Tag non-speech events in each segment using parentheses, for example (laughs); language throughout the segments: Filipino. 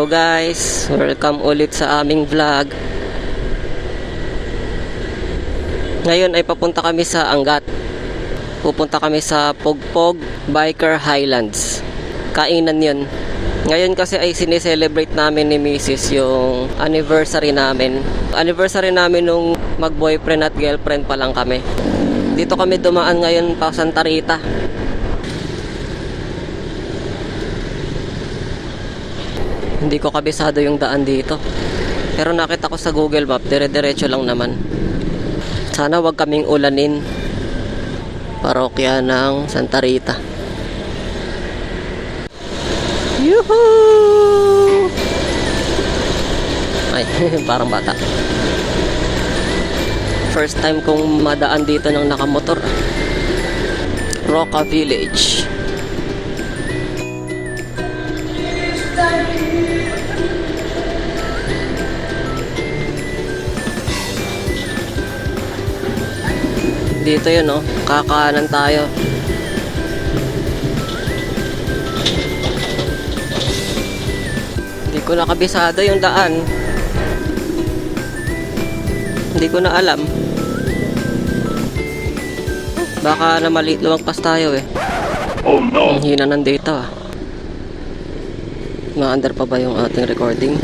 Hello guys, welcome ulit sa aming vlog. Ngayon ay papunta kami sa Angat. Pupunta kami sa Pogpog Biker Highlands. Kainan yun. Ngayon kasi ay sineselebrate namin ni Mrs. yung anniversary namin. Anniversary namin nung mag-boyfriend at girlfriend pa lang kami. Dito kami dumaan ngayon pa Santa Rita. Hindi ko kabisado yung daan dito. Pero nakita ko sa Google Map, dire-diretso lang naman. Sana wag kaming ulanin. Parokya ng Santa Rita. Yuhuu! Ay, (laughs) parang bata. First time kong madaan dito ng nakamotor. Roca Village. Dito yun, oh. Kakanan tayo. Hindi ko nakabisado yung daan. Hindi ko na alam. Baka na mali lumagpas tayo eh. Oh no! Ang hina ng data ah. Ma-under pa ba yung ating recording?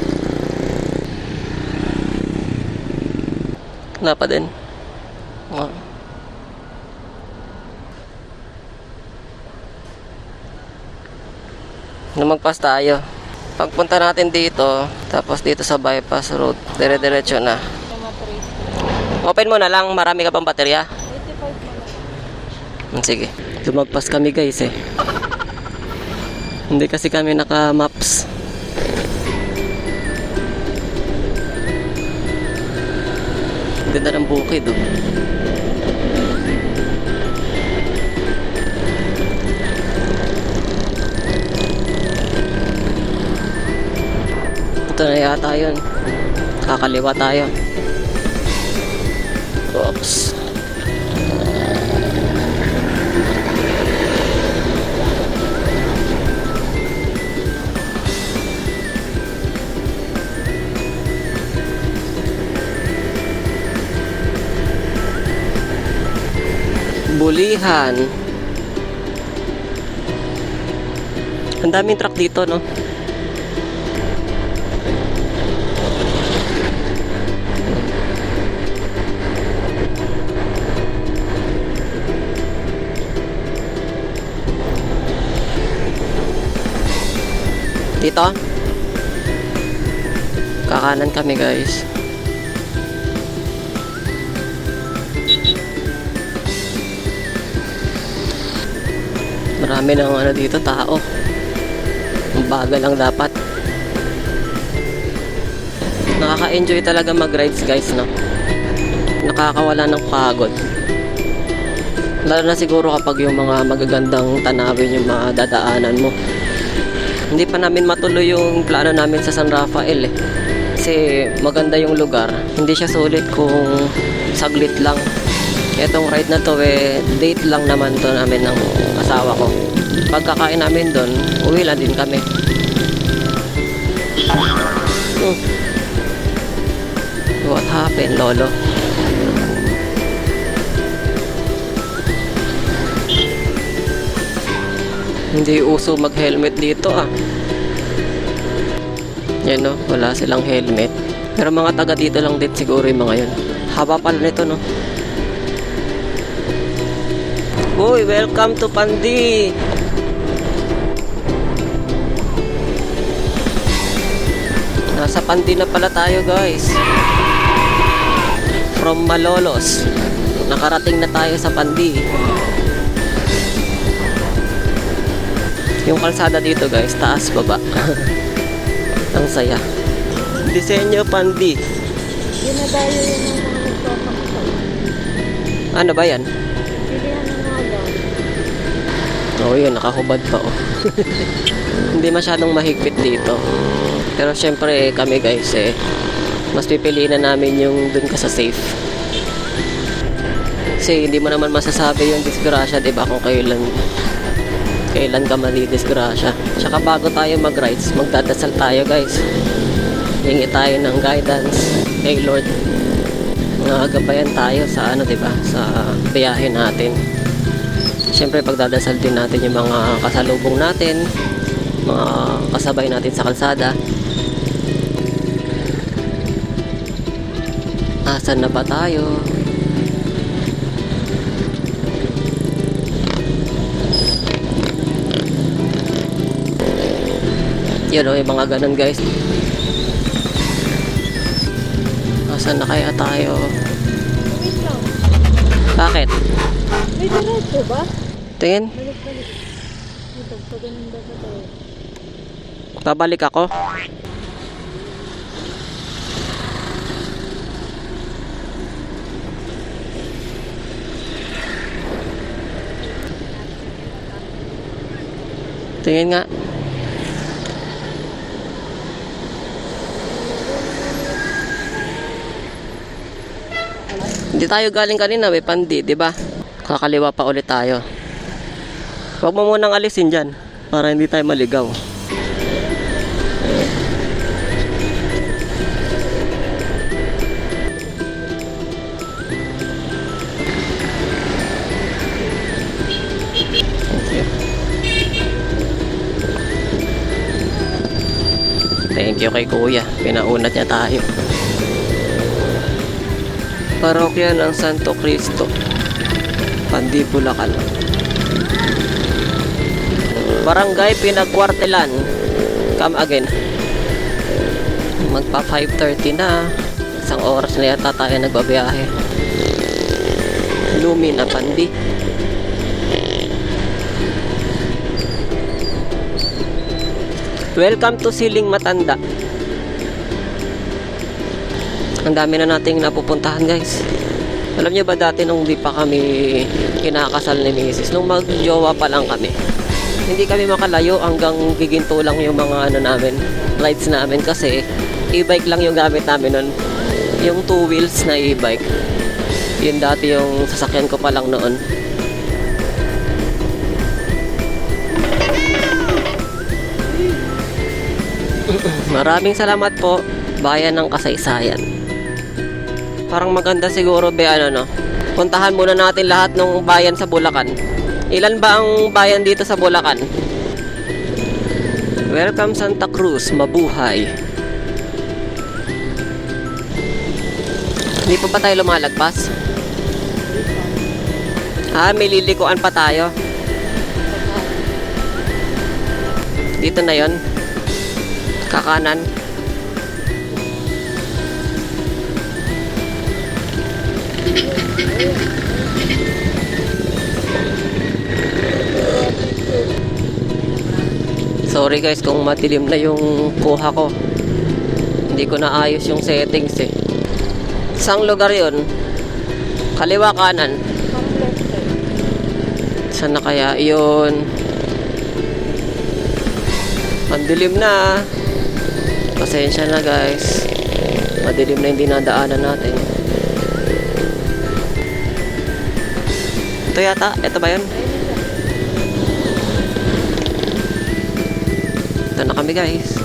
Wala pa din. Ah. Lumagpas tayo. Pagpunta natin dito, tapos dito sa bypass road, dire-diretso na. Open mo na lang, marami ka pang baterya. Hmm, Sige. Lumagpas kami guys eh. (laughs) Hindi kasi kami naka-maps. Ganda ng bukid oh. Ito na yata yun. Kakaliwa tayo. Oops. Bulihan. Ang daming truck dito, no? Dito? Kakanan kami, guys. Marami ng ano dito, tao. Ang bagal lang dapat. Nakaka-enjoy talaga mag-rides guys, no? Nakakawala ng pagod. Lalo na siguro kapag yung mga magagandang tanawin yung mga dadaanan mo. Hindi pa namin matuloy yung plano namin sa San Rafael eh. Kasi maganda yung lugar. Hindi siya sulit kung saglit lang. Etong ride na to eh, date lang naman to namin ng asawa ko. Pagkakain namin doon, uwi lang din kami. Hmm. What happened, Lolo? Hindi uso mag-helmet dito ah. Yan no, wala silang helmet. Pero mga taga dito lang din siguro yung mga yun. Haba pala nito no. Uy, welcome to Pandi! Nasa Pandi na pala tayo guys. From Malolos. Nakarating na tayo sa Pandi. Yung kalsada dito guys, taas baba. (laughs) Ang saya. Disenyo Pandi. Yun ng mga nagpapakasal. Ano ba yan? Oo yun, nakahubad pa oh. (laughs) Hindi masyadong mahigpit dito. Pero syempre eh, kami guys eh, mas pipiliin na namin yung dun ka sa safe. Kasi hindi mo naman masasabi yung disgrasya, di ba, kung kailan kailan ka madidisgrasya. Tsaka bago tayo mag-rides, magdadasal tayo guys. Hingi tayo ng guidance kay Lord. Nagabayan tayo sa ano, 'di ba? Sa biyahe natin. Siyempre pagdadasal din natin yung mga kasalubong natin, mga kasabay natin sa kalsada. Asan na ba tayo? Yun o, yung mga ganun guys. Asan na kaya tayo? Wait lang. Bakit? May diretso ba? Tingin, Balik, balik. Dito, pag ganun ba sa tayo? babalik ako. Tingin nga. Hindi tayo galing kanina, may pandi, di ba? Kakaliwa pa ulit tayo. Huwag mo munang alisin dyan para hindi tayo maligaw. Thank you kay Kuya. Pinaunat niya tayo. Parokya ng Santo Cristo. Pandi, Bulacan. Barangay Pinagkwartelan. Come again. Magpa 5.30 na. Isang oras na yata tayo nagbabiyahe. Lumi na Pandi. Welcome to Siling Matanda. Ang dami na nating napupuntahan guys. Alam niyo ba dati nung di pa kami kinakasal ni Mrs. Nung magjowa pa lang kami. Hindi kami makalayo hanggang giginto lang yung mga ano namin, rides namin kasi e-bike lang yung gamit namin nun. Yung two wheels na e-bike. Yun dati yung sasakyan ko pa lang noon. Maraming salamat po, Bayan ng Kasaysayan. Parang maganda siguro be ano no. Puntahan muna natin lahat ng bayan sa Bulacan. Ilan ba ang bayan dito sa Bulacan? Welcome Santa Cruz, mabuhay. Hindi pa ba tayo lumalagpas? Ah, may lilikuan pa tayo. Dito na yon. Kakanan. Sorry guys kung madilim na yung kuha ko. Hindi ko naayos yung settings eh. Saan lugar yun? Kaliwa kanan. Saan na kaya yun? Mandilim na. Pasensya na guys. Madilim na yung dinadaanan natin. Ito yata. Ito ba yun? Ito na kami guys.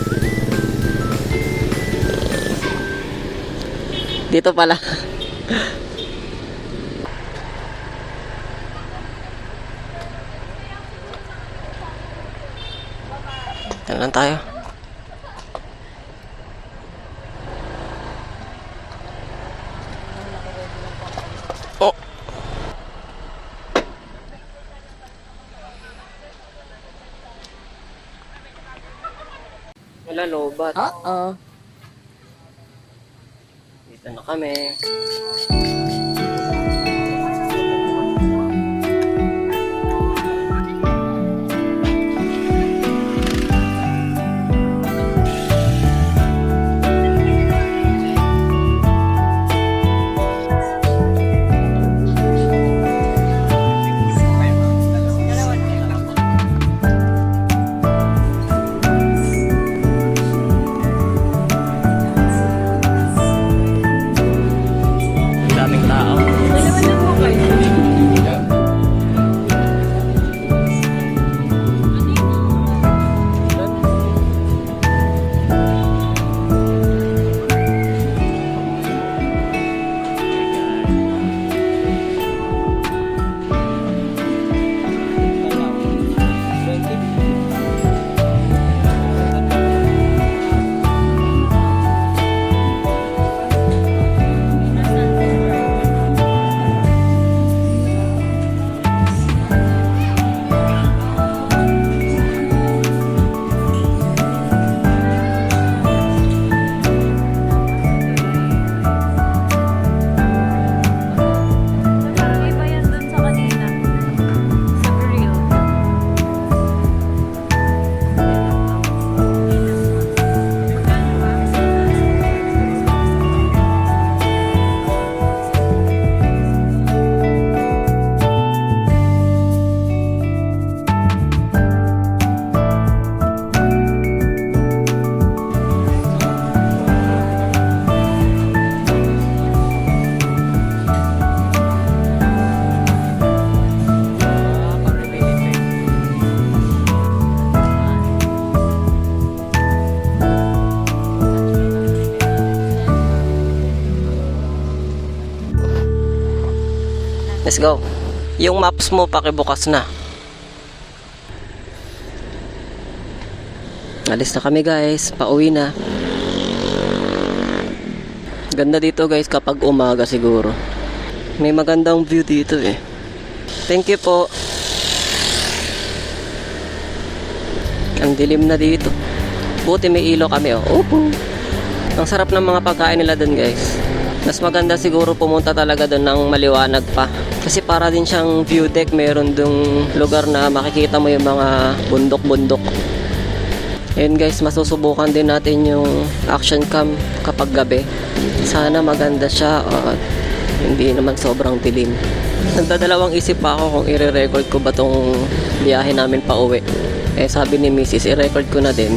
Dito pala. (laughs) Lang tayo. Wala lobat. Oo. Dito na kami. Let's go. Yung maps mo, pakibukas na. Alis na kami guys. Pauwi na. Ganda dito guys kapag umaga siguro. May magandang view dito eh. Thank you po. Ang dilim na dito. Buti may ilo kami oh. Opo. Ang sarap ng mga pagkain nila doon guys. Mas maganda siguro pumunta talaga doon ng maliwanag pa. Kasi para din siyang view deck, meron dong lugar na makikita mo yung mga bundok-bundok. Ayun guys, masusubukan din natin yung action cam kapag gabi. Sana maganda siya at hindi naman sobrang dilim. Nagdadalawang isip pa ako kung i-record ko ba tong biyahe namin pa uwi. Eh sabi ni Mrs. i-record ko na din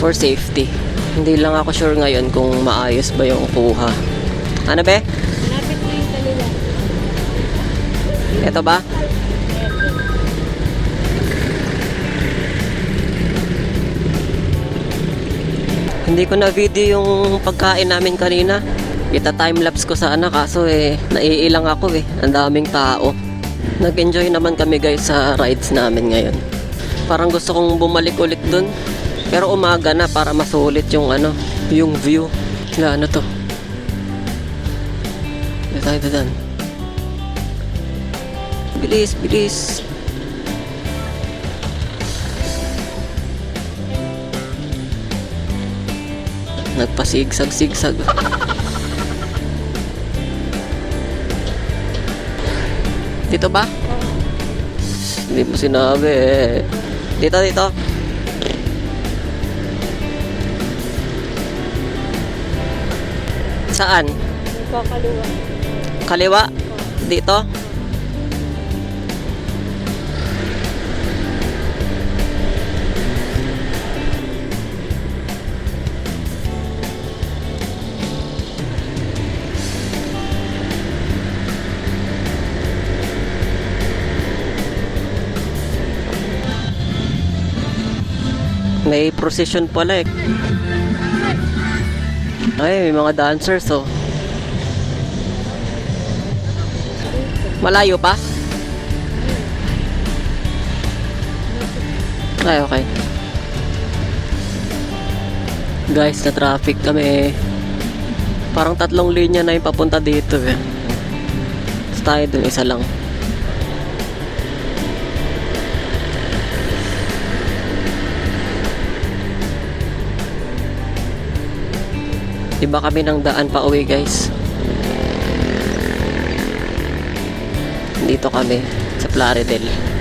for safety. Hindi lang ako sure ngayon kung maayos ba yung kuha. Ano be? Malapit na yung kaliwa. Ito ba? Hindi ko na video yung pagkain namin kanina. Kita timelapse ko sana kaso eh naiilang ako eh. Ang daming tao. Nag-enjoy naman kami guys sa rides namin ngayon. Parang gusto kong bumalik ulit dun. Pero umaga na para masulit yung ano, yung view. Ano to. Tayo dadan. Bilis, bilis. Nagpasigsag-sigsag. Dito ba? Hindi mo sinabi eh. Dito, dito. Saan? Nagkakaliwa. Kaliwa? Dito? May procession pala eh. Ay, may mga dancers oh. Malayo pa? Ay, okay. Guys, na traffic kami. Parang tatlong linya na yung papunta dito eh. Tapos tayo dun, isa lang. Iba kami ng daan pa uwi guys. Dito kami sa Plaridel.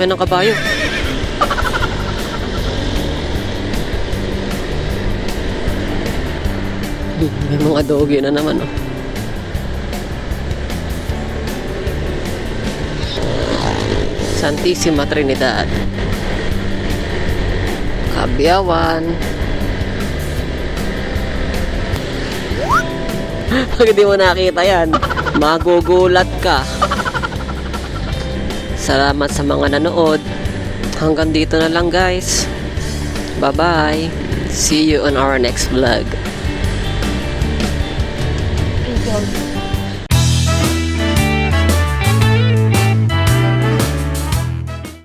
Laki ng kabayo. May mga dogi na naman, oh. Santissima Trinidad. Kabiyawan. (laughs) Pag hindi mo nakita yan, magugulat ka. Salamat sa mga nanood. Hanggang dito na lang guys. Bye-bye. See you on our next vlog. Ikaw.